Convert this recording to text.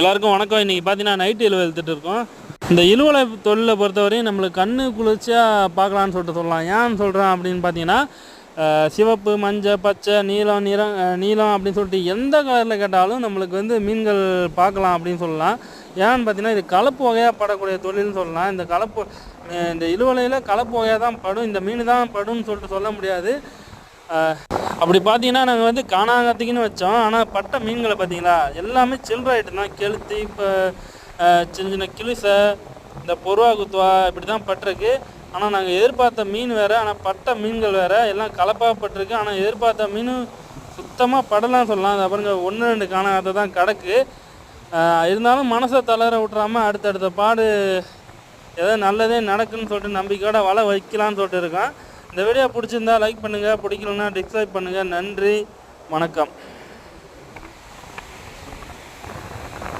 எல்லாருக்கும் வணக்கம். இன்றைக்கி பார்த்தீங்கன்னா நைட்டு இழுவை எழுத்துட்டு இருக்கோம். இந்த இழுவலை தொழிலை பொறுத்தவரையும் நம்மளுக்கு கண்ணு குளிர்ச்சியாக பார்க்கலான்னு சொல்லிட்டு சொல்லலாம். ஏன்னு சொல்கிறேன் அப்படின்னு பார்த்தீங்கன்னா சிவப்பு மஞ்சள் பச்சை நீலம் நிறம் நீலம் அப்படின்னு சொல்லிட்டு எந்த கலரில் கேட்டாலும் நம்மளுக்கு வந்து மீன்கள் பார்க்கலாம் அப்படின்னு சொல்லலாம். ஏன்னு பார்த்தீங்கன்னா இது கலப்பு வகையாக படக்கூடிய தொழில்னு சொல்லலாம். இந்த கலப்பு இந்த இழுவலையில் கலப்பு வகையாக தான் படும். இந்த மீன் தான் படும்னு சொல்லிட்டு சொல்ல முடியாது. அப்படி பார்த்தீங்கன்னா நாங்கள் வந்து காணாங்கத்துக்குன்னு வச்சோம். ஆனால் பட்ட மீன்களை பார்த்தீங்களா? எல்லாமே சில்லற ஐட்டம் தான் கெளுத்து இப்போ சின்ன சின்ன கிளிசை இந்த பொருவா குத்துவா இப்படி தான் பட்டிருக்கு. ஆனால் நாங்கள் எதிர்பார்த்த மீன் வேறு ஆனால் பட்ட மீன்கள் வேறு. எல்லாம் கலப்பாக பட்டிருக்கு. ஆனால் எதிர்பார்த்த மீன் சுத்தமாக படலாம் சொல்லலாம். அது பாருங்க ஒன்று ரெண்டு காணாத தான் கிடக்கு. இருந்தாலும் மனசை தளர விட்றாமல் அடுத்தடுத்த பாடு ஏதோ நல்லதே நடக்குன்னு சொல்லிட்டு நம்பிக்கையோட வலை வைக்கலாம்னு சொல்லிட்டு இருக்கான் இந்த வீடியோ பிடிச்சிருந்தா லைக் பண்ணுங்கள் பிடிக்கலன்னா டிஸ்லைக் பண்ணுங்கள் நன்றி வணக்கம்.